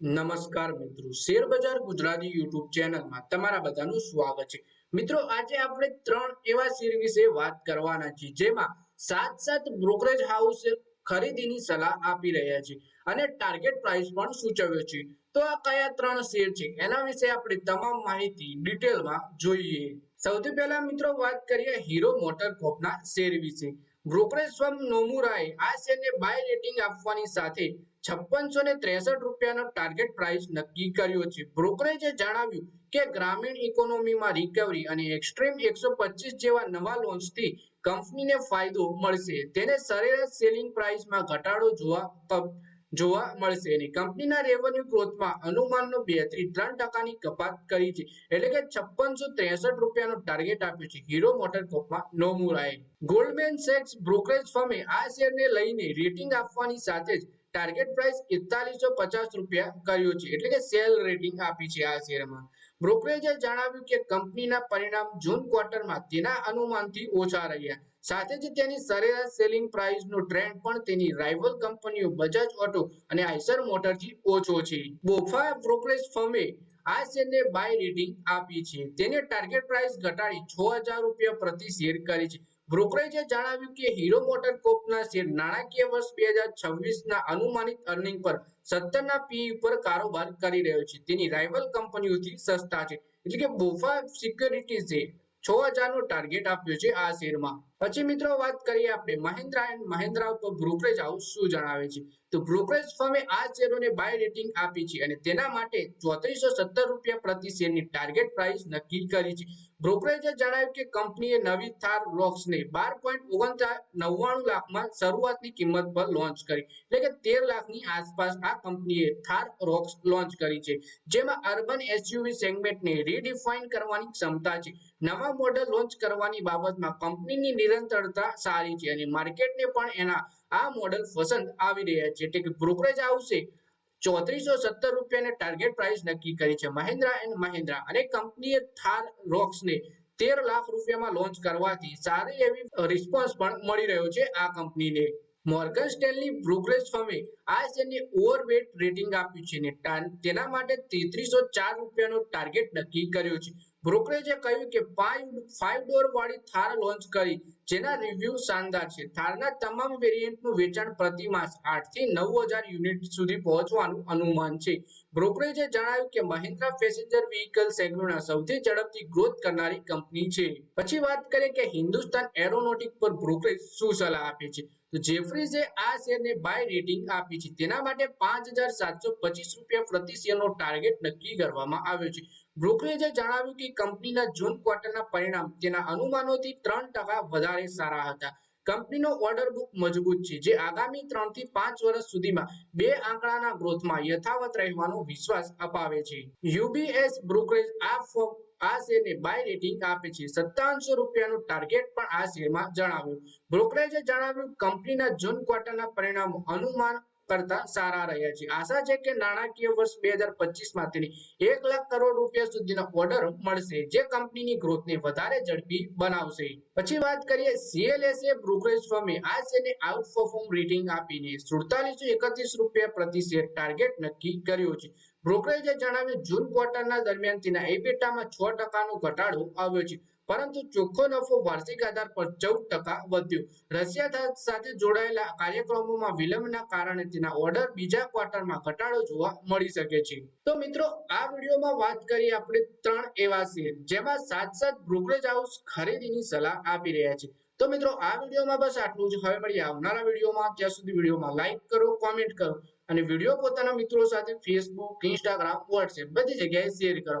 નમસ્કાર મિત્રો. Share Gujarati YouTube ચેનલમાં તમારા બધાનું સ્વાગત છે. મિત્રો, આજે આપણે ત્રણ એવા શેર વિશે વાત કરવાના છીએ, જેમાં સાત સાત બ્રોકરેજ હાઉસ ખરીદીની સલાહ આપી રહ્યા છે અને ટાર્ગેટ પ્રાઇસ પણ સૂચવ્યો છે. તો આ કયા ત્રણ શેર છે? એના વિશે આપણે તમામ માહિતી ડિટેલમાં જોઈએ. સૌથી પહેલા મિત્રો વાત કરીએ હીરો મોટર કોપના શેર વિશે. બ્રોકરેજ ફર્મ નોમુરાએ આ શેરને બાય રેટિંગ આપવાની સાથે છપ્પનસો ને ત્રેસઠ રૂપિયાનો ટાર્ગેટ પ્રાઇસ નક્કી કર્યો છે. બ્રોકરેજે જણાવ્યું કે ગ્રામીણ ઇકોનોમીમાં રિકવરી અને એક્સ્ટ્રીમ એકસો પચીસ જેવા નવા લોન્ચથી કંપનીને ફાયદો મળશે. તેને સરેરાશ સેલિંગ પ્રાઇસમાં ઘટાડો જોવા જોવા મળશે. અને કંપનીના રેવન્યુ ગ્રોથમાં અનુમાનનો બેથી ત્રણ ટકાની કપાત કરી છે. એટલે કે છપ્પનસો ત્રેસઠ રૂપિયાનો ટાર્ગેટ આપ્યો છે. હીરો મોટર કોપમાં નોમુરાએ. ગોલ્ડમેન સેક્સ બ્રોકરેજ ફર્મે આ શેરને લઈને રેટિંગ આપવાની સાથે જ ટાર્ગેટ પ્રાઇસ એકતાલીસો પચાસ રૂપિયા કર્યો છે. એટલે કે સેલ રેટિંગ આપી છે આ શેરમાં. બ્રોકરેજે જણાવ્યું કે કંપનીના પરિણામ જૂન ક્વાર્ટરમાં તેના અનુમાનથી ઓછા રહ્યા. સાથે જ તેની સરેરાશ સેલિંગ પ્રાઇસનો ટ્રેન્ડ પણ તેની રાઇવલ કંપનીઓ બજાજ ઓટો અને આઈસર મોટરથી ઓછો છે. બોફા બ્રોકરેજ ફર્મે આ શેરને બાય રેટિંગ આપી છે. તેને ટાર્ગેટ પ્રાઇસ ઘટાડી છ હજાર રૂપિયા પ્રતિ શેર કરી છે. બ્રોકરેજે જણાવ્યું કે હીરો મોટર કોર્પના શેર નાણાકીય વર્ષ બે હજાર છવ્વીસના અનુમાનિત અર્નિંગ પર સત્તરના પી ઉપર કારોબાર કરી રહ્યો છે. તેની રાઇવલ કંપનીઓથી સસ્તા છે. એટલે કે બોફા સિક્યોરિટીઝે છ હજારનો ટાર્ગેટ આપ્યો છે આ શેરમાં. પછી મિત્રો વાત કરીએ આપણે મહિન્દ્રા એન્ડ મહિન્દ્રા ઉપર બ્રોકરેજ હાઉસ શું જણાવે છે? તો બ્રોકરેજ ફર્મે આ શેરોને બાય રેટિંગ આપી છે અને તેના માટે ચોત્રીસો સત્તર રૂપિયા પ્રતિ શેરની ટાર્ગેટ પ્રાઇસ નક્કી કરી છે. બ્રોકરેજે જણાવ્યું કે કંપનીએ નવી થાર રોક્સને બાર પોઈન્ટ ઓગણચાર લાખમાં શરૂઆતની કિંમત પર લોન્ચ કરી. એટલે કે તેર લાખની આસપાસ આ કંપનીએ થાર રોક્સ લોન્ચ કરી છે. જેમાં અર્બન એસયુવી સેગમેન્ટને રીડિફાઇન કરવાની ક્ષમતા છે. નવા મોડલ લોન્ચ કરવાની બાબતમાં કંપનીની નિરંતરતા સારી છે અને માર્કેટને પણ એના આ મોડેલ પસંદ આવી રહ્યા છે. એટલે કે બ્રોકરેજ હાઉસે ચોત્રીસો સત્તર રૂપિયાને ટાર્ગેટ પ્રાઇસ નક્કી કરી છે. મહિન્દ્રા એન્ડ મહિન્દ્રા અને કંપનીએ થાર રોક્સને તેર લાખ રૂપિયામાં લોન્ચ કરવાથી સારી એવી રિસ્પોન્સ પણ મળી રહ્યો છે આ કંપનીને. મોર્ગન સ્ટેનલી બ્રોકરેજ ફર્મે આ શેરને ઓવરવેટ રેટિંગ આપ્યું છે ને તેના માટે તેત્રીસો ચાર રૂપિયાનો ટાર્ગેટ નક્કી કર્યો છે. બ્રોકરેજે કહ્યું કે ફાઈવ ડોર વાળી થાર લોન્ચ કરી, જેના રિવ્યુ શાનદાર છે. થારના તમામ વેરિયન્ટનું વેચાણ પ્રતિ માસ આઠથી નવ હજાર યુનિટ સુધી પહોંચવાનું અનુમાન છે. બ્રોકરેજે જણાવ્યું કે મહિન્દ્રા પેસેન્જર વ્હીકલ સેગમેન્ટમાં સૌથી ઝડપથી ગ્રોથ કરનારી કંપની છે. પછી વાત કરીએ કે હિન્દુસ્તાન એરોનોટિક પર બ્રોકરેજ શું સલાહ આપે છે? તો જેફરીઝે આ શેરને બાય રેટિંગ આપી છે. તેના માટે પાંચ હજાર સાતસો પચીસ રૂપિયા પ્રતિ શેરનો ટાર્ગેટ નક્કી કરવામાં આવ્યો છે. બ્રોકરેજે જણાવ્યું કે કંપનીના જૂન ક્વાર્ટરના પરિણામ તેના અનુમાનોથી ત્રણ ટકા વધારે સારા હતા. કંપનીનો ઓર્ડર બુક મજબૂત છે, જે આગામી ત્રણથી પાંચ વર્ષ સુધીમાં બે આંકડાના ગ્રોથમાં યથાવત રહેવાનો વિશ્વાસ અપાવે છે. યુબીએસ બ્રોકરેજ આ ફોર્મ, આ શેરને બાય રેટિંગ આપે છે. સત્તાવનસો રૂપિયાનું ટાર્ગેટ પણ આ શેરમાં જણાવ્યું. બ્રોકરેજે જણાવ્યું, કંપનીના જૂન ક્વાર્ટરના પરિણામો અનુમાન કરતા સારા રહ્યા છે આશા છે કે નાણાકીય વર્ષ બે હજાર પચીસ તેની એક લાખ કરોડ રૂપિયા સુધીના ઓર્ડર મળશે, જે કંપનીની ગ્રોથને વધારે ઝડપી બનાવશે. પછી વાત કરીએ સીએલએસએ બ્રોકરેજ ફર્મે આ શેરને આઉટ પરફોર્મ રેટિંગ આપીને સુડતાલીસો એકત્રીસ રૂપિયા પ્રતિ શેર ટાર્ગેટ નક્કી કર્યો છે. બ્રોકરેજે જણાવ્યું, જૂન ક્વાર્ટરના દરમિયાન તેના એબિટામાં છ ટકાનો ઘટાડો આવ્યો છે. પરંતુ ચોખ્ખો નફો વાર્ષિક આધાર પર ચૌદ ટકા વધ્યો. રશિયા સાથે જોડાયેલા કાર્યક્રમોમાં વિલંબના કારણે તેના ઓર્ડર બીજા ક્વાર્ટરમાં ઘટાડો જોવા મળી શકે છે. તો મિત્રો, આ વિડીયોમાં વાત કરી આપણે ત્રણ એવા શેર, જેમાં સાત સાત બ્રોકરેજ હાઉસ ખરીદીની સલાહ આપી રહ્યા છે. તો મિત્રો, આ વિડીયોમાં બસ આટલું જ. હવે મળીએ આવનારા વિડીયોમાં. ત્યાં સુધી વિડીયોમાં લાઈક કરો કોમેન્ટ કરો અને વીડિયો પોતાના મિત્રો સાથે ફેસબુક ઇન્સ્ટાગ્રામ વોટ્સએપ બધી જગ્યાએ શેર કરો.